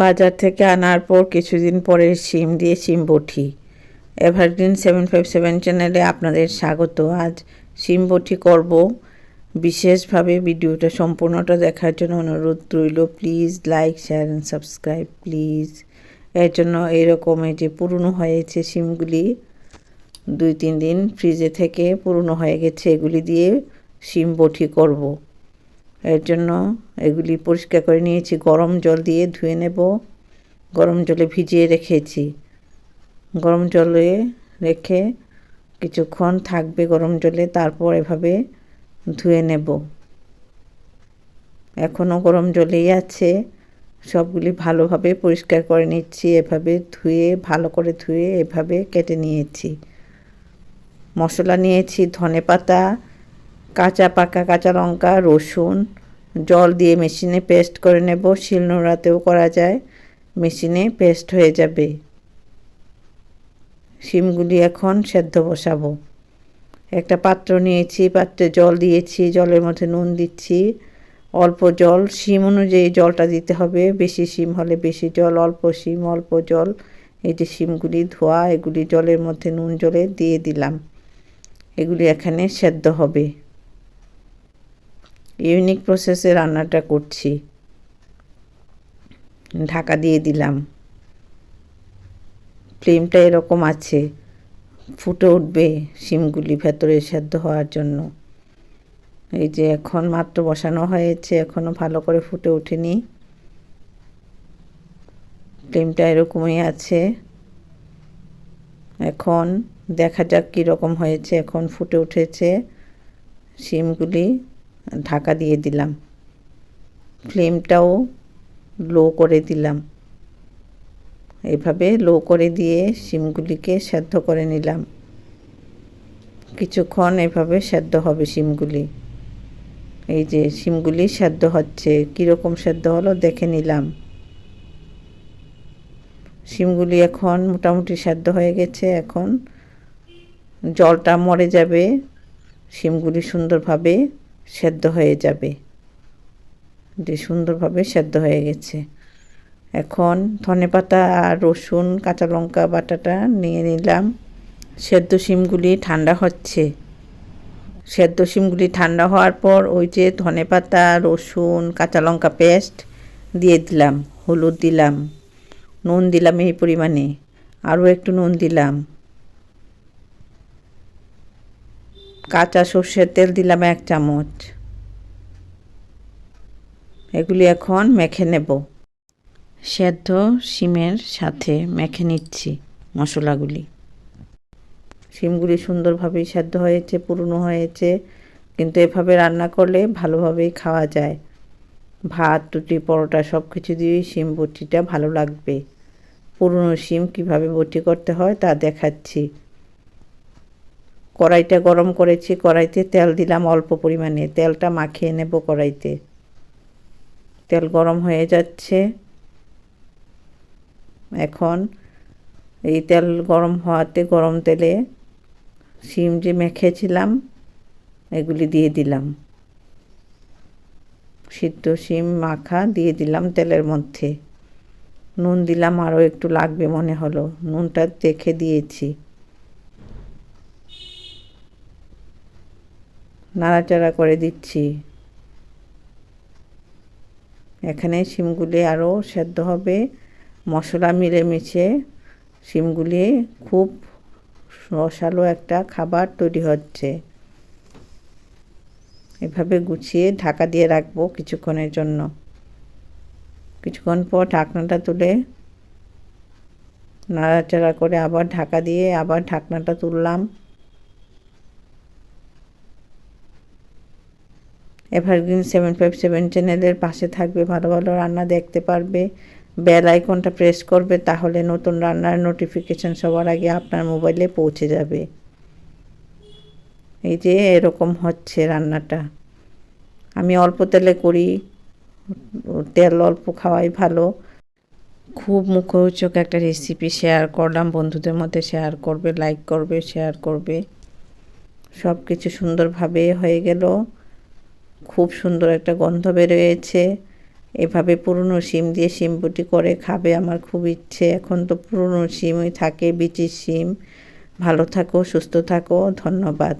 বাজার থেকে আনার পর কিছুদিন পরে সিম দিয়ে সিম বটি। এভারগ্রিন সেভেন ফাইভ সেভেন চ্যানেলে আপনাদের স্বাগত। আজ সিম বটি করব। বিশেষভাবে ভিডিওটা সম্পূর্ণটা দেখার জন্য অনুরোধ রইল। Please like, share and subscribe, please. এর জন্য এরকম যে পুরনো হয়েছে সিমগুলি, দুই তিন দিন ফ্রিজে থেকে পুরনো হয়ে গেছে, এগুলি দিয়ে সিম বটি করব। এর জন্য এগুলি পরিষ্কার করে নিয়েছি। গরম জল দিয়ে ধুয়ে নেব। গরম জলে ভিজিয়ে রেখেছি। গরম জলে রেখে কিছুক্ষণ থাকবে গরম জলে, তারপর এভাবে ধুয়ে নেব। এখনও গরম জলেই আছে। সবগুলি ভালোভাবে পরিষ্কার করে নিচ্ছি। এভাবে ধুয়ে, ভালো করে ধুয়ে এভাবে কেটে নিয়েছি। মশলা নিয়েছি ধনে পাতা কাঁচা পাকা কাঁচা লঙ্কা, রসুন, জল দিয়ে মেশিনে পেস্ট করে নেব। শিলনোড়াতেও করা যায়। মেশিনে পেস্ট হয়ে যাবে। শিমগুলি এখন সেদ্ধ বসাবো। একটা পাত্র নিয়েছি, পাত্রে জল দিয়েছি, জলের মধ্যে নুন দিচ্ছি। অল্প জল, শিম অনুযায়ী জলটা দিতে হবে। বেশি শিম হলে বেশি জল, অল্প শিম, অল্প জল। এই যে শিমগুলি ধোয়া, এগুলি জলের মধ্যে নুন জলে দিয়ে দিলাম। এগুলি এখানে সেদ্ধ হবে। ইউনিক প্রসেসে রান্নাটা করছি। ঢাকা দিয়ে দিলাম। ফ্লেমটা এরকম আছে, ফুটে উঠবে শিমগুলি ভেতরে সেদ্ধ হওয়ার জন্য। এই যে এখন মাত্র বসানো হয়েছে এখনও ভালো করে ফুটে ওঠেনি। ফ্লেমটা এরকমই আছে। এখন দেখা যাক কীরকম হয়েছে, এখন ফুটে উঠেছে শিমগুলি। ঢাকা দিয়ে দিলাম। ফ্লেমটাও লো করে দিলাম। এভাবে লো করে দিয়ে শিমগুলিকে সেদ্ধ করে নিলাম। কিছুক্ষণ এভাবে সেদ্ধ হবে শিমগুলি। এই যে শিমগুলি সেদ্ধ হচ্ছে, কীরকম সেদ্ধ হলো দেখে নিলাম। শিমগুলি এখন মোটামুটি সেদ্ধ হয়ে গেছে, এখন জলটা মরে যাবে। শিমগুলি সুন্দরভাবে সেদ্ধ হয়ে যাবে। যে সুন্দরভাবে সেদ্ধ হয়ে গেছে। এখন ধনে পাতা আর রসুন, কাঁচা লঙ্কা, বাটাটা নিয়ে নিলাম। সেদ্ধ শিমগুলি ঠান্ডা হচ্ছে। সেদ্ধ শিমগুলি ঠান্ডা হওয়ার পর ওই যে ধনে পাতা, রসুন, কাঁচা লঙ্কা পেস্ট দিয়ে দিলাম, হলুদ দিলাম, নুন দিলাম এই পরিমাণে। আরও একটু নুন দিলাম। কাঁচা সর্ষের তেল দিলাম এক চামচ। এগুলি এখন মেখে নেব। সেদ্ধ শিমের সাথে মেখে নিচ্ছি মশলাগুলি। শিমগুলি সুন্দরভাবেই সেদ্ধ হয়েছে, পুরনো হয়েছে, কিন্তু এভাবে রান্না করলে ভালোভাবেই খাওয়া যায়। ভাত, রুটি, পরোটা সব কিছু দিয়েই শিম বটিটা ভালো লাগবে। পুরনো শিম কীভাবে বটি করতে হয় তা দেখাচ্ছি। কড়াইটা গরম করেছি, কড়াইতে তেল দিলাম অল্প পরিমাণে। তেলটা মাখিয়ে নেব কড়াইতে। তেল গরম হয়ে যাচ্ছে। এখন এই তেল গরম হওয়াতে গরম তেলে শিম যে মেখেছিলাম, এগুলি দিয়ে দিলাম। সিদ্ধ শিম মাখা দিয়ে দিলাম তেলের মধ্যে। নুন দিলাম আরও একটু লাগবে মনে হলো। নুনটা দেখে দিয়েছি। নাড়াচাড়া করে দিচ্ছি। এখানে শিমগুলি আরও সেদ্ধ হবে। মশলা মিলেমিশে শিমগুলি খুব রসালো একটা খাবার তৈরি হচ্ছে। এভাবে গুছিয়ে ঢাকা দিয়ে রাখব কিছুক্ষণের জন্য। কিছুক্ষণ পর ঢাকনাটা তুলে নাড়াচাড়া করে আবার ঢাকা দিয়ে আবার ঢাকনাটা তুললাম। এভারগ্রিন সেভেন ফাইভ সেভেন চ্যানেলের পাশে থাকবে, ভালো ভালো রান্না দেখতে পারবে। বেল আইকনটা প্রেস করবে, তাহলে নতুন রান্নার নোটিফিকেশান সবার আগে আপনার মোবাইলে পৌঁছে যাবে। এই যে এরকম হচ্ছে রান্নাটা। আমি অল্প তেলে করি, তেল অল্প খাওয়াই ভালো। খুব মুখরোচক একটা রেসিপি শেয়ার করলাম, বন্ধুদের মধ্যে শেয়ার করবে লাইক করবে শেয়ার করবে। সব কিছু সুন্দরভাবে হয়ে গেল। খুব সুন্দর একটা গন্ধ বেরোয়েছে। এভাবে পুরনো সিম দিয়ে সিম বুটি করে খাবে আমার খুব ইচ্ছে। এখন তো পুরনো সিমই থাকে, বিচির সিম ভালো থাকো, সুস্থ থাকো, ধন্যবাদ।